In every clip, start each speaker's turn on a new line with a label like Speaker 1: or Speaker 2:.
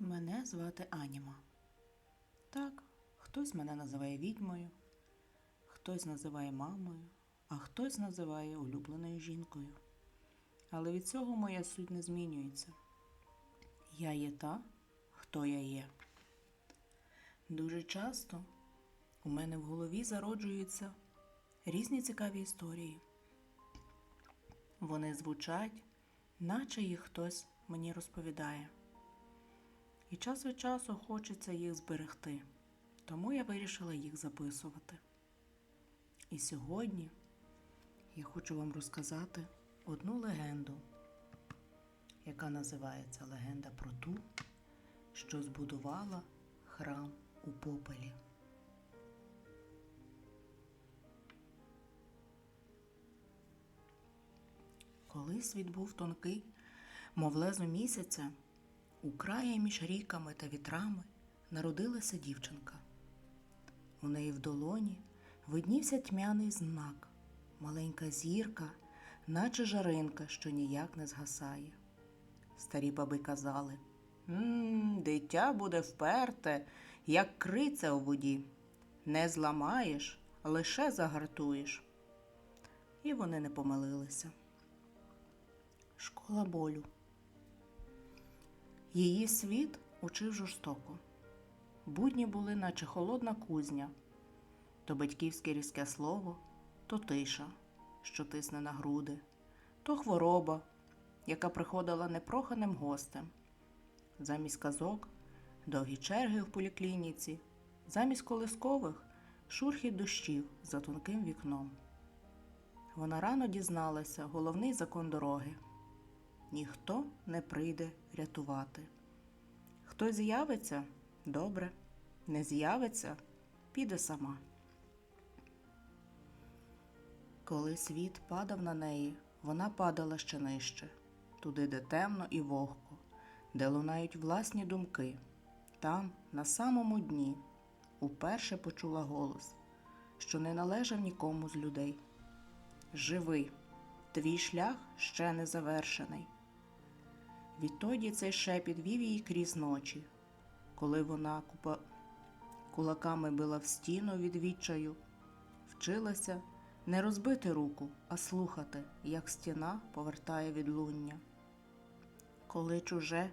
Speaker 1: Мене звати Аніма. Так, хтось мене називає відьмою, хтось називає мамою, а хтось називає улюбленою жінкою. Але від цього моя суть не змінюється. Я є та, хто я є. Дуже часто у мене в голові зароджуються різні цікаві історії. Вони звучать, наче їх хтось мені розповідає. І час від часу хочеться їх зберегти, тому я вирішила їх записувати. І сьогодні я хочу вам розказати одну легенду, яка називається Легенда про ту, що збудувала храм у попелі. Коли світ був тонкий, мов лезо місяця, у краї між ріками та вітрами народилася дівчинка. У неї в долоні виднівся тьмяний знак, маленька зірка, наче жаринка, що ніяк не згасає. Старі баби казали «М, дитя буде вперте, як криця у воді. Не зламаєш, лише загартуєш. І вони не помилилися. Школа болю. Її світ учив жорстоко. Будні були, наче холодна кузня, то батьківське різке слово, то тиша, що тисне на груди, то хвороба, яка приходила непроханим гостем. Замість казок довгі черги в поліклініці, замість колискових шурхіт дощів за тонким вікном. Вона рано дізналася головний закон дороги ніхто не прийде рятувати. Хто з'явиться добре, не з'явиться, піде сама. Коли світ падав на неї, вона падала ще нижче, туди, де темно і вогко, де лунають власні думки. Там, на самому дні, уперше почула голос, що не належав нікому з людей. Живи, твій шлях ще не завершений. Відтоді цей шепіт вів її крізь ночі, коли вона купа... кулаками била в стіну від відчаю, вчилася не розбити руку, а слухати, як стіна повертає відлуння. Коли чуже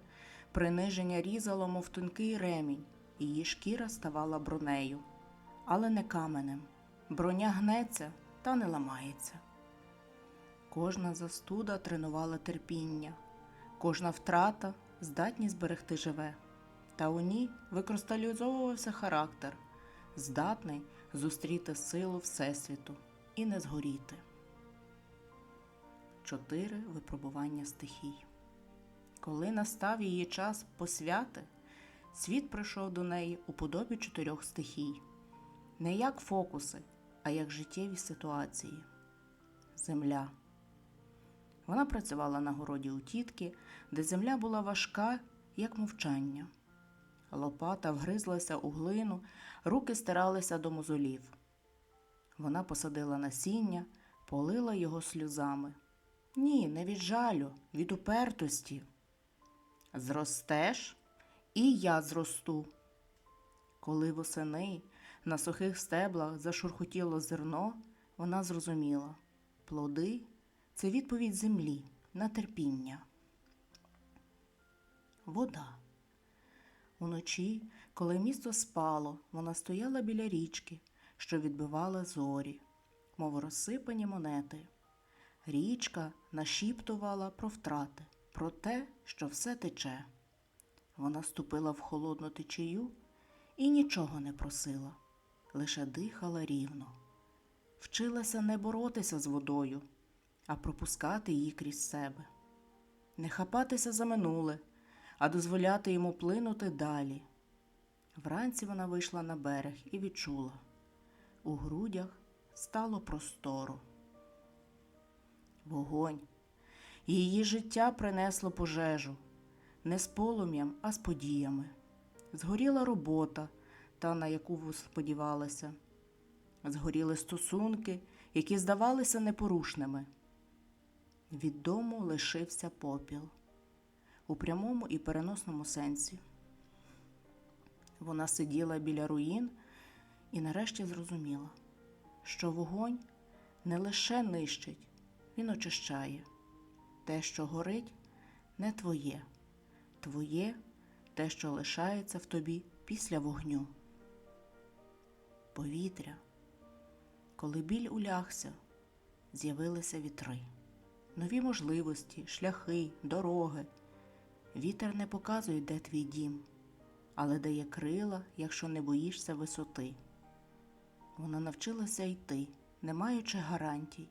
Speaker 1: приниження різало, мов тонкий ремінь, її шкіра ставала бронею, але не каменем. Броня гнеться та не ламається. Кожна застуда тренувала терпіння. Кожна втрата здатність зберегти живе, та у ній викристалізовувався характер, здатний зустріти силу Всесвіту і не згоріти. Чотири випробування стихій. Коли настав її час посвяти, світ прийшов до неї у подобі чотирьох стихій, не як фокуси, а як життєві ситуації. Земля. Вона працювала на городі у тітки, де земля була важка, як мовчання. Лопата вгризлася у глину, руки стиралися до мозолів. Вона посадила насіння, полила його сльозами. Ні, не від жалю, від упертості. Зростеш, і я зросту. Коли восени на сухих стеблах зашурхотіло зерно, вона зрозуміла плоди це відповідь землі на терпіння. Вода. Уночі, коли місто спало, вона стояла біля річки, що відбивала зорі, мов розсипані монети. Річка нашіптувала про втрати, про те, що все тече. Вона ступила в холодну течію і нічого не просила, лише дихала рівно, вчилася не боротися з водою а пропускати її крізь себе, не хапатися за минуле, а дозволяти йому плинути далі. Вранці вона вийшла на берег і відчула у грудях стало просторо. Вогонь. Її життя принесло пожежу не з полум'ям, а з подіями. Згоріла робота, та на яку сподівалася. Згоріли стосунки, які здавалися непорушними. Від дому лишився попіл у прямому і переносному сенсі. Вона сиділа біля руїн і нарешті зрозуміла, що вогонь не лише нищить, він очищає. Те, що горить, не твоє, твоє те, що лишається в тобі після вогню. Повітря. Коли біль улягся, з'явилися вітри, нові можливості, шляхи, дороги. Вітер не показує, де твій дім, але дає крила, якщо не боїшся висоти. Вона навчилася йти, не маючи гарантій,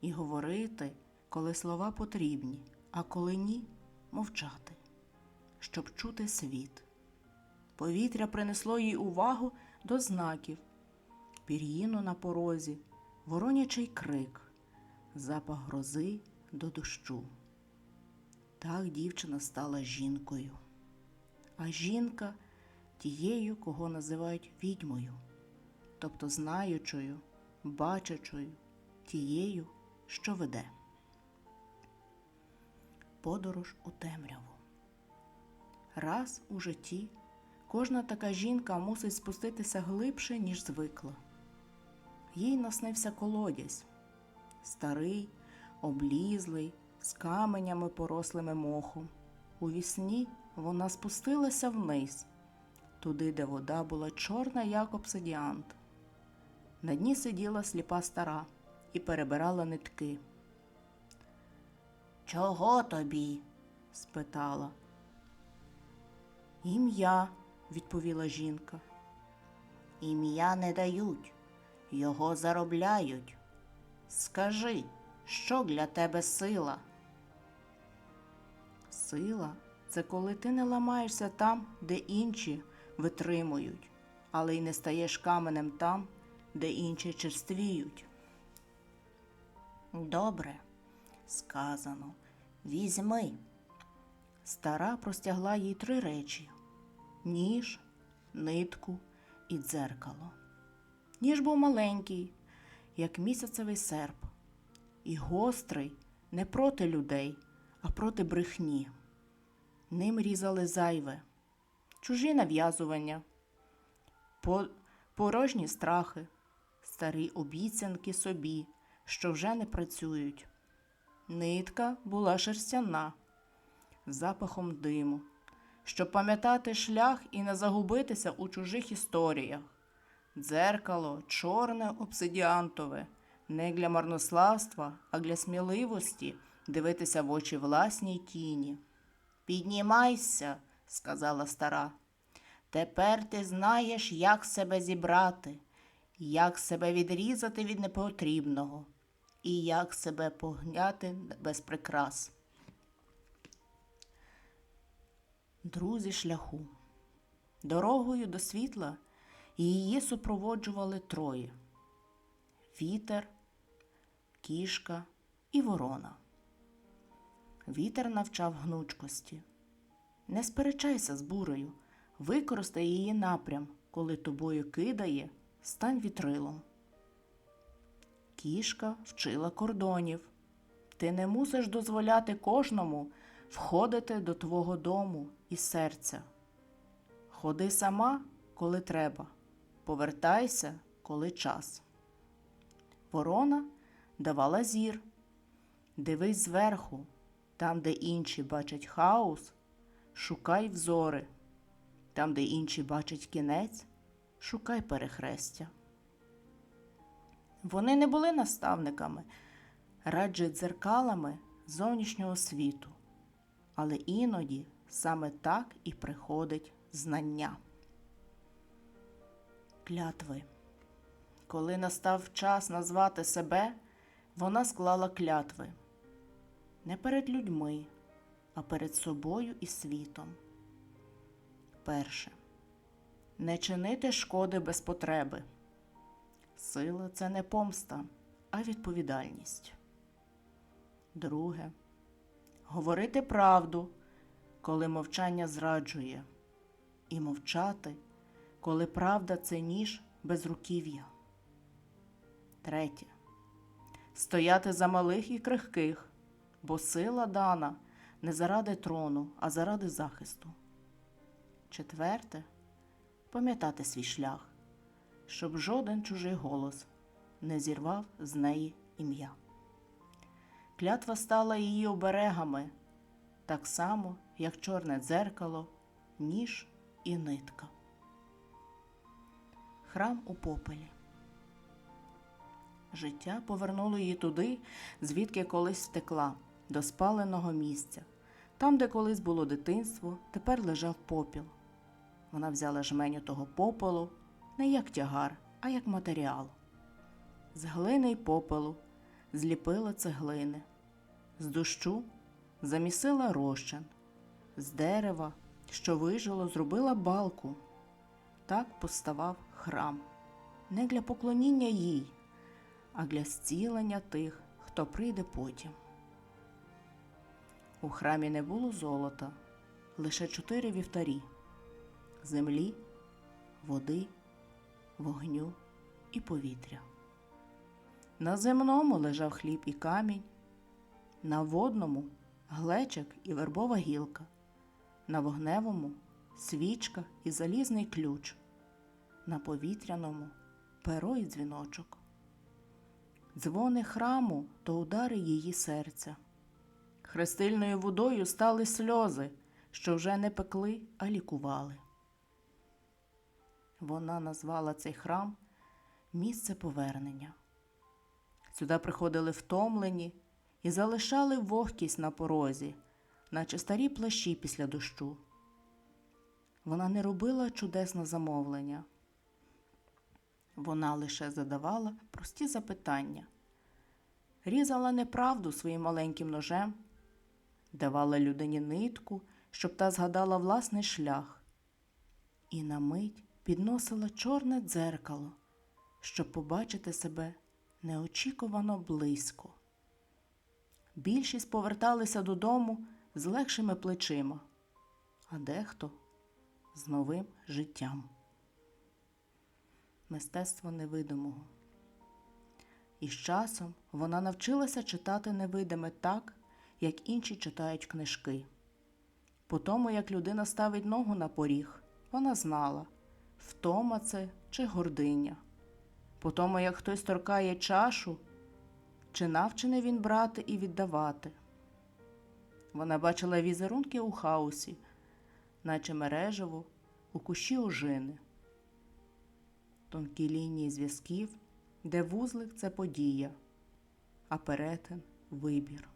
Speaker 1: і говорити, коли слова потрібні, а коли ні, мовчати, щоб чути світ. Повітря принесло їй увагу до знаків, пір'їну на порозі, воронячий крик, запах грози до дощу. Так дівчина стала жінкою, а жінка тією, кого називають відьмою, тобто знаючою, бачачою, тією, що веде. Подорож у темряву. Раз у житті кожна така жінка мусить спуститися глибше, ніж звикла. Їй наснився колодязь, старий, облізлий, з каменями порослими мохом. У вісні вона спустилася вниз, туди, де вода була чорна, як обсидіант. На дні сиділа сліпа стара і перебирала нитки. Чого тобі? спитала. Ім'я, відповіла жінка. Ім'я не дають, його заробляють. Скажи, що для тебе сила? Сила це коли ти не ламаєшся там, де інші витримують, але й не стаєш каменем там, де інші черствіють. Добре, сказано, візьми. Стара простягла їй три речі ніж, нитку і дзеркало. Ніж був маленький, як місяцевий серп, і гострий не проти людей, а проти брехні. Ним різали зайве, чужі нав'язування, порожні страхи, старі обіцянки собі, що вже не працюють. Нитка була шерстяна, запахом диму, щоб пам'ятати шлях і не загубитися у чужих історіях. Дзеркало чорне обсидіантове, не для марнославства, а для сміливості дивитися в очі власній тіні. Піднімайся, сказала стара. Тепер ти знаєш, як себе зібрати, як себе відрізати від непотрібного і як себе погняти без прикрас. Друзі шляху. Дорогою до світла її супроводжували троє вітер, кішка і ворона. Вітер навчав гнучкості. Не сперечайся з бурею, використай її напрям, коли тобою кидає, стань вітрилом. Кішка вчила кордонів. Ти не мусиш дозволяти кожному входити до твого дому і серця. Ходи сама, коли треба, повертайся, коли час. Ворона давала зір. Дивись зверху, там, де інші бачать хаос, шукай взори. Там, де інші бачать кінець, шукай перехрестя. Вони не були наставниками, радше дзеркалами зовнішнього світу, але іноді саме так і приходить знання. Клятви. Коли настав час назвати себе, вона склала клятви не перед людьми, а перед собою і світом. Перше. Не чинити шкоди без потреби. Сила це не помста, а відповідальність. Друге. Говорити правду, коли мовчання зраджує, і мовчати, коли правда це ніж без руків'я. Третє. Стояти за малих і крихких, бо сила дана не заради трону, а заради захисту. Четверте пам'ятати свій шлях, щоб жоден чужий голос не зірвав з неї ім'я. Клятва стала її оберегами, так само, як чорне дзеркало, ніж і нитка. Храм у попелі. Життя повернуло її туди, звідки колись втекла, до спаленого місця. Там, де колись було дитинство, тепер лежав попіл. Вона взяла жменю того попелу не як тягар, а як матеріал. З глини й попелу зліпила цеглини, з дощу замісила розчин, з дерева, що вижило, зробила балку. Так поставав храм не для поклоніння їй, а для зцілення тих, хто прийде потім. У храмі не було золота, лише чотири вівтарі землі, води, вогню і повітря. На земному лежав хліб і камінь, на водному глечик і вербова гілка, на вогневому свічка і залізний ключ, на повітряному перо і дзвіночок. Дзвони храму то удари її серця. Хрестильною водою стали сльози, що вже не пекли, а лікували. Вона назвала цей храм місце повернення. Сюди приходили втомлені і залишали вогкість на порозі, наче старі плащі після дощу. Вона не робила чудесне замовлення. Вона лише задавала прості запитання, різала неправду своїм маленьким ножем, давала людині нитку, щоб та згадала власний шлях, і на мить підносила чорне дзеркало, щоб побачити себе неочікувано близько. Більшість поверталися додому з легшими плечима, а дехто з новим життям. Мистецтво невидимого. І з часом вона навчилася читати невидиме так, як інші читають книжки. По тому, як людина ставить ногу на поріг, вона знала, втома це чи гординя. По тому, як хтось торкає чашу, чи навчений він брати і віддавати. Вона бачила візерунки у хаосі, наче мережево у кущі ожини, тонкі лінії зв'язків, де вузлик це подія, а перетин вибір.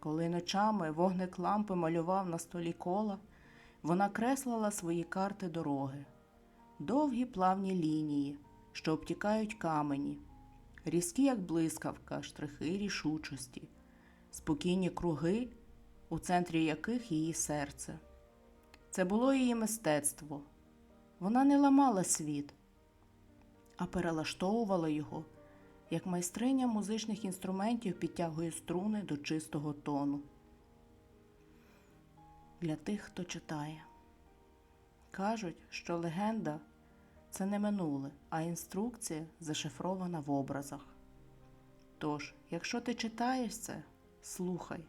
Speaker 1: Коли ночами вогник лампи малював на столі кола, вона креслила свої карти дороги, довгі плавні лінії, що обтікають камені, різкі, як блискавка, штрихи рішучості, спокійні круги, у центрі яких її серце. Це було її мистецтво. Вона не ламала світ, а перелаштовувала його, як майстриня музичних інструментів підтягує струни до чистого тону. Для тих, хто читає. Кажуть, що легенда це не минуле, а інструкція зашифрована в образах. Тож, якщо ти читаєш це, слухай.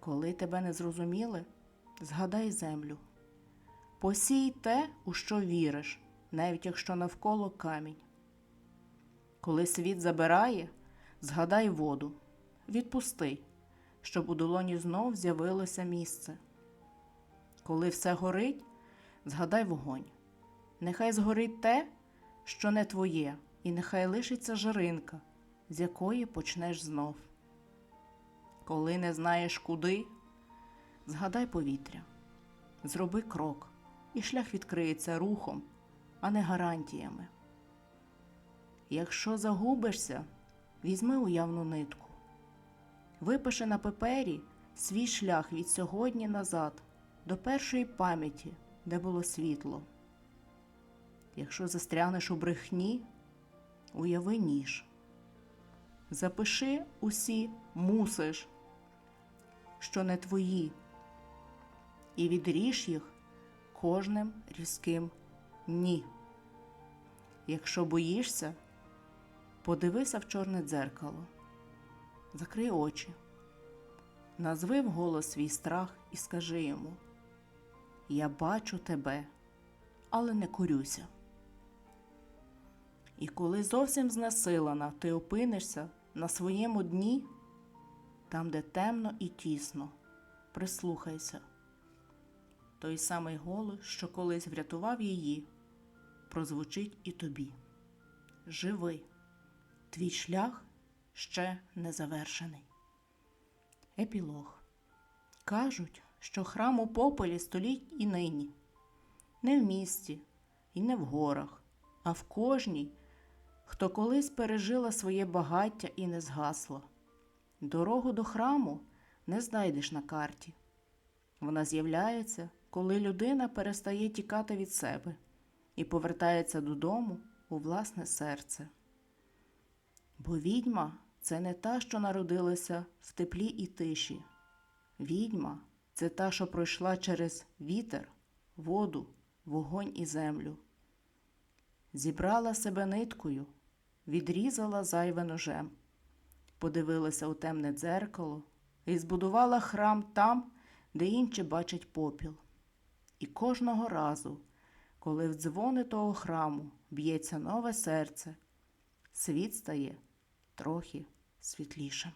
Speaker 1: Коли тебе не зрозуміли, згадай землю. Посій те, у що віриш, навіть якщо навколо камінь. Коли світ забирає, згадай воду, відпусти, щоб у долоні знов з'явилося місце. Коли все горить, згадай вогонь. Нехай згорить те, що не твоє, і нехай лишиться жаринка, з якої почнеш знов. Коли не знаєш куди, згадай повітря, зроби крок, і шлях відкриється рухом, а не гарантіями. Якщо загубишся, візьми уявну нитку, випиши на папері свій шлях від сьогодні назад до першої пам'яті, де було світло. Якщо застрянеш у брехні, уяви ніж. Запиши усі мусиш, що не твої, і відріж їх кожним різким ні. Якщо боїшся, подивися в чорне дзеркало, закрий очі, назви вголос свій страх і скажи йому: я бачу тебе, але не корюся. І коли зовсім знесилена ти опинишся на своєму дні, там, де темно і тісно, прислухайся. Той самий голос, що колись врятував її, прозвучить і тобі. Живи, твій шлях ще не завершений. Епілог. Кажуть, що храм у попелі століть і нині, не в місті і не в горах, а в кожній, хто колись пережила своє багаття і не згасла. Дорогу до храму не знайдеш на карті. Вона з'являється, коли людина перестає тікати від себе і повертається додому у власне серце. Бо відьма це не та, що народилася в теплі і тиші. Відьма це та, що пройшла через вітер, воду, вогонь і землю. Зібрала себе ниткою, відрізала зайве ножем, подивилася у темне дзеркало і збудувала храм там, де інші бачать попіл. І кожного разу, коли в дзвони того храму б'ється нове серце, світ стає трохи світлішим.